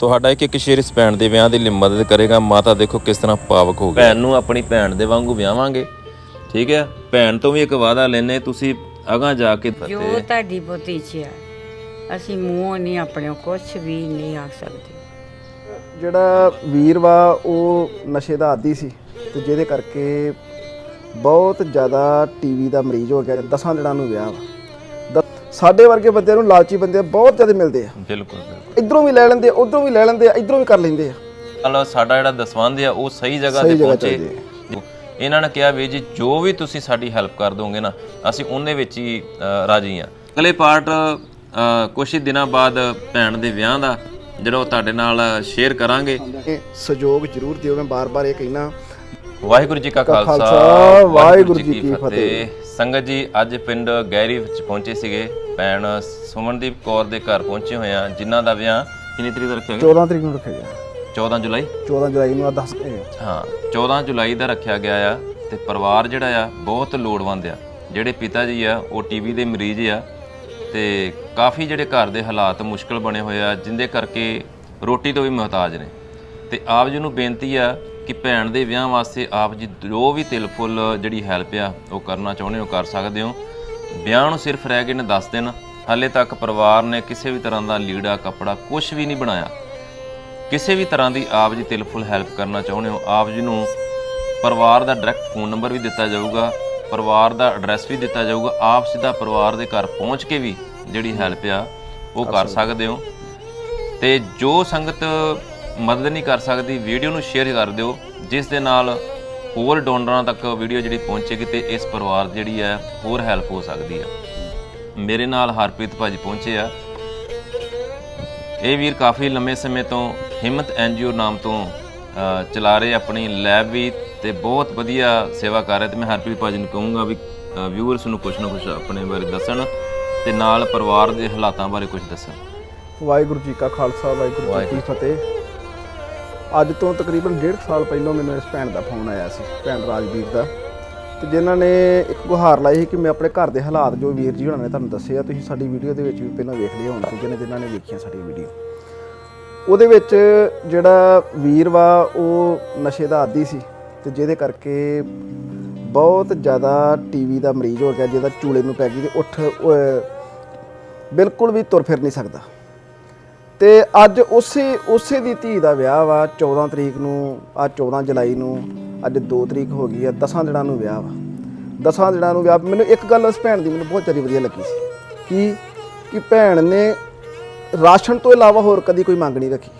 ਤੁਹਾਡਾ ਇੱਕ ਇੱਕ ਸ਼ੇਰ ਇਸ ਭੈਣ ਦੇ ਵਿਆਹ ਦੀ ਲਈ ਮਦਦ ਕਰੇਗਾ। ਮਾਤਾ ਦੇਖੋ ਕਿਸ ਤਰ੍ਹਾਂ ਪਾਵਕ ਹੋ ਗਈ। ਭੈਣ ਨੂੰ ਆਪਣੀ ਭੈਣ ਦੇ ਵਾਂਗੂ ਵਿਆਹਾਂਗੇ। ਠੀਕ ਹੈ? ਭੈਣ ਤੋਂ ਵੀ ਇੱਕ ਵਾਅਦਾ ਲੈਨੇ ਤੁਸੀਂ ਅਗਾਂ ਜਾ ਕੇ ਜੋ ਤੁਹਾਡੀ ਬਹੁਤੀ ਇੱਛਾ ਅਸੀਂ ਮੂੰਹੋਂ ਨਹੀਂ ਆਪਣੇ ਕੁਝ ਵੀ ਨਹੀਂ ਆਖ ਸਕਦੇ। ਜਿਹੜਾ ਵੀਰ ਵਾ ਉਹ ਨਸ਼ੇ ਦਾ ਆਦੀ ਸੀ ਤੇ ਜਿਹਦੇ ਕਰਕੇ ਬਹੁਤ ਜ਼ਿਆਦਾ ਟੀਵੀ ਦਾ ਮਰੀਜ਼ ਹੋ ਗਿਆ ਦਸਾਂ ਦਿਨਾਂ ਨੂੰ ਵਿਆਹ ਵਾ। ਸਾਡੇ ਵਰਗੇ ਬੰਦਿਆਂ ਨੂੰ ਲਾਲਚੀ ਬੰਦੇ ਬਹੁਤ ਜ਼ਿਆਦਾ ਮਿਲਦੇ ਆ। ਬਿਲਕੁਲ ਬਿਲਕੁਲ। ਇਧਰੋਂ ਵੀ ਲੈ ਲੈਂਦੇ ਆ ਉਧਰੋਂ ਵੀ ਲੈ ਲੈਂਦੇ ਆ ਇਧਰੋਂ ਵੀ ਕਰ ਲੈਂਦੇ ਆ। ਚਲੋ ਸਾਡਾ ਜਿਹੜਾ ਦਸਵੰਧ ਆ ਉਹ ਸਹੀ ਜਗ੍ਹਾ ਸਹੀ ਤੇ ਜਗ੍ਹਾ ਪਹੁੰਚੇ। ਇਹਨਾਂ ਨੇ ਕਿਹਾ ਵੀ ਜੀ ਜੋ ਵੀ ਤੁਸੀਂ ਸਾਡੀ ਹੈਲਪ ਕਰ ਦੋਗੇ ਨਾ ਅਸੀਂ ਉਹਨੇ ਵਿੱਚ ਹੀ ਅ, ਰਾਜੀ ਆ। ਅਗਲੇ ਪਾਰਟ ਕੁਝ ਹੀ ਦਿਨਾਂ ਬਾਅਦ ਭੈਣ ਦੇ ਵਿਆਹ ਦਾ ਜਿਹੜਾ ਉਹ ਤੁਹਾਡੇ ਨਾਲ ਸ਼ੇਅਰ ਕਰਾਂਗੇ। ਇਹ ਸਹਿਯੋਗ ਜ਼ਰੂਰ ਦਿਓ ਮੈਂ ਬਾਰ-ਬਾਰ ਇਹ ਕਹਿਣਾ। ਵਾਹਿਗੁਰੂ ਜੀ ਕਾ ਖਾਲਸਾ ਵਾਹਿਗੁਰੂ ਜੀ ਕੀ ਸੰਗਤ ਜੀ ਅੱਜ ਪਿੰਡ ਗੈਰੀ ਵਿੱਚ ਪਹੁੰਚੇ ਸੀਗੇ। ਭੈਣ ਸੁਮਨਦੀਪ ਕੌਰ ਦੇ ਘਰ ਪਹੁੰਚੇ ਹੋਏ ਆ ਜਿਨ੍ਹਾਂ ਦਾ ਵਿਆਹ ਕਿੰਨੀ ਤਰੀਕ ਰੱਖਿਆ ਗਿਆ? 14 ਤਰੀਕ ਨੂੰ ਰੱਖਿਆ ਗਿਆ। 14 ਜੁਲਾਈ? 14 ਜੁਲਾਈ ਨੂੰ ਆ ਦੱਸ ਕੇ ਹਾਂ 14 ਜੁਲਾਈ ਦਾ ਰੱਖਿਆ ਗਿਆ ਆ ਤੇ ਪਰਿਵਾਰ ਜਿਹੜਾ ਆ ਬਹੁਤ ਲੋੜਵੰਦ ਆ। ਜਿਹੜੇ ਪਿਤਾ ਜੀ ਆ ਉਹ ਟੀਵੀ ਦੇ ਮਰੀਜ਼ ਆ ਤੇ ਕਾਫੀ ਜਿਹੜੇ ਘਰ ਦੇ ਹਾਲਾਤ ਮੁਸ਼ਕਲ ਬਣੇ ਹੋਏ ਆ ਜਿੰਦੇ ਕਰਕੇ ਰੋਟੀ ਤੋਂ ਵੀ ਮੁਹਤਾਜ ਨੇ। ਤੇ ਆਪ ਜੀ ਨੂੰ ਬੇਨਤੀ ਆ ਕਿ ਭੈਣ ਦੇ ਵਿਆਹ ਵਾਸਤੇ ਆਪ ਜੀ ਜੋ ਵੀ ਤਿਲ ਫੁੱਲ ਜਿਹੜੀ ਹੈਲਪ ਆ ਉਹ ਕਰਨਾ ਚਾਹੁੰਦੇ ਹੋ ਕਰ ਸਕਦੇ ਹੋ। ਵਿਆਹ ਨੂੰ ਸਿਰਫ ਰਹਿ ਗਏ ਨੇ 10 ਦਿਨ। ਹਾਲੇ ਤੱਕ ਪਰਿਵਾਰ ਨੇ ਕਿਸੇ ਵੀ ਤਰ੍ਹਾਂ ਦਾ ਲੀੜਾ ਕੱਪੜਾ ਕੁਝ ਵੀ ਨਹੀਂ ਬਣਾਇਆ। ਕਿਸੇ ਵੀ ਤਰ੍ਹਾਂ ਦੀ ਆਪ ਜੀ ਤਿਲ ਫੁੱਲ ਹੈਲਪ ਕਰਨਾ ਚਾਹੁੰਦੇ ਹੋ ਆਪ ਜੀ ਨੂੰ ਪਰਿਵਾਰ ਦਾ ਡਾਇਰੈਕਟ ਫੋਨ ਨੰਬਰ ਵੀ ਦਿੱਤਾ ਜਾਊਗਾ ਪਰਿਵਾਰ ਦਾ ਐਡਰੈਸ ਵੀ ਦਿੱਤਾ ਜਾਊਗਾ ਆਪ ਸਿੱਧਾ ਪਰਿਵਾਰ ਦੇ ਘਰ ਪਹੁੰਚ ਕੇ ਵੀ ਜਿਹੜੀ ਹੈਲਪ ਆ ਉਹ ਕਰ ਸਕਦੇ ਹੋ। ਤੇ ਜੋ ਸੰਗਤ ਮਦਦ ਨਹੀਂ ਕਰ ਸਕਦੀ ਵੀਡੀਓ ਨੂੰ ਸ਼ੇਅਰ ਕਰ ਦਿਓ ਜਿਸ ਦੇ ਨਾਲ ਹੋਰ ਡੋਨਰਾਂ ਤੱਕ ਵੀਡੀਓ ਜਿਹੜੀ ਪਹੁੰਚੇਗੀ ਤੇ ਇਸ ਪਰਿਵਾਰ ਦੀ ਜਿਹੜੀ ਹੈ ਹੋਰ ਹੈਲਪ ਹੋ ਸਕਦੀ ਹੈ। ਮੇਰੇ ਨਾਲ ਹਰਪ੍ਰੀਤ ਭਾਜੀ ਪਹੁੰਚੇ ਆ। ਇਹ ਵੀਰ ਕਾਫੀ ਲੰਮੇ ਸਮੇਂ ਤੋਂ ਹਿੰਮਤ ਐਨਜੀਓ ਨਾਮ ਤੋਂ ਚਲਾ ਰਹੇ ਆਪਣੀ ਲੈਬ ਵੀ ਤੇ ਬਹੁਤ ਵਧੀਆ ਸੇਵਾ ਕਰ ਰਹੇ ਤੇ ਮੈਂ ਹਰਪ੍ਰੀਤ ਭਾਜੀ ਨੂੰ ਕਹੂੰਗਾ ਵੀ ਵਿਊਅਰਸ ਨੂੰ ਕੁਝ ਨਾ ਕੁਝ ਆਪਣੇ ਬਾਰੇ ਦੱਸਣ ਤੇ ਨਾਲ ਪਰਿਵਾਰ ਦੇ ਹਾਲਾਤਾਂ ਬਾਰੇ ਕੁਝ ਦੱਸਣ। ਵਾਹਿਗੁਰੂ ਜੀ ਕਾ ਖਾਲਸਾ ਵਾਹਿਗੁਰੂ ਜੀ ਕੀ ਫਤਿਹ। ਅੱਜ ਤੋਂ ਤਕਰੀਬਨ 1.5 ਸਾਲ ਪਹਿਲਾਂ ਮੈਨੂੰ ਇਸ ਭੈਣ ਦਾ ਫੋਨ ਆਇਆ ਸੀ, ਭੈਣ ਰਾਜਵੀਰ ਦਾ। ਤੇ ਜਿਨ੍ਹਾਂ ਨੇ ਇੱਕ ਗੁਹਾਰ ਲਾਈ ਸੀ ਕਿ ਮੈਂ ਆਪਣੇ ਘਰ ਦੇ ਹਾਲਾਤ ਜੋ ਵੀਰ ਜੀ ਹੁਣਾਂ ਨੇ ਤੁਹਾਨੂੰ ਦੱਸਿਆ ਤੁਸੀਂ ਸਾਡੀ ਵੀਡੀਓ ਦੇ ਵਿੱਚ ਵੀ ਪਹਿਲਾਂ ਵੇਖ ਲਿਆ ਹੋਣਾ ਜਿਹਨੇ ਜਿਨ੍ਹਾਂ ਨੇ ਵੇਖੀਆਂ ਸਾਡੀ ਵੀਡੀਓ। ਉਹਦੇ ਵਿੱਚ ਜਿਹੜਾ ਵੀਰ ਵਾ, ਉਹ ਨਸ਼ੇ ਦਾ ਆਦੀ ਸੀ ਤੇ ਜਿਹਦੇ ਕਰਕੇ ਬਹੁਤ ਜ਼ਿਆਦਾ ਟੀਵੀ ਦਾ ਮਰੀਜ਼ ਹੋ ਗਿਆ, ਜਿਹਦਾ ਚੂਲੇ ਨੂੰ ਪੈ ਗਈ ਤੇ ਉੱਠ ਬਿਲਕੁਲ ਵੀ ਤੁਰ ਫਿਰ ਨਹੀਂ ਸਕਦਾ। ਤੇ ਅੱਜ ਉਸੇ ਉਸੇ ਦੀ ਧੀ ਦਾ ਵਿਆਹ ਵਾ 14 ਤਰੀਕ ਨੂੰ, ਆ 14 ਜੁਲਾਈ ਨੂੰ, ਅੱਜ 2 ਤਰੀਕ ਹੋ ਗਈ ਆ 10 ਦਿਨਾਂ ਨੂੰ ਵਿਆਹ ਵਾ। 10 ਦਿਨਾਂ ਨੂੰ ਵਿਆਹ, ਮੈਨੂੰ ਇੱਕ ਗੱਲ ਉਸ ਭੈਣ ਦੀ ਮੈਨੂੰ ਬਹੁਤ ਜ਼ਿਆਦਾ ਵਧੀਆ ਲੱਗੀ ਸੀ, ਕਿ ਕਿ ਭੈਣ ਨੇ ਰਾਸ਼ਨ ਤੋਂ ਇਲਾਵਾ ਹੋਰ ਕਦੀ ਕੋਈ ਮੰਗ ਨਹੀਂ ਰੱਖੀ।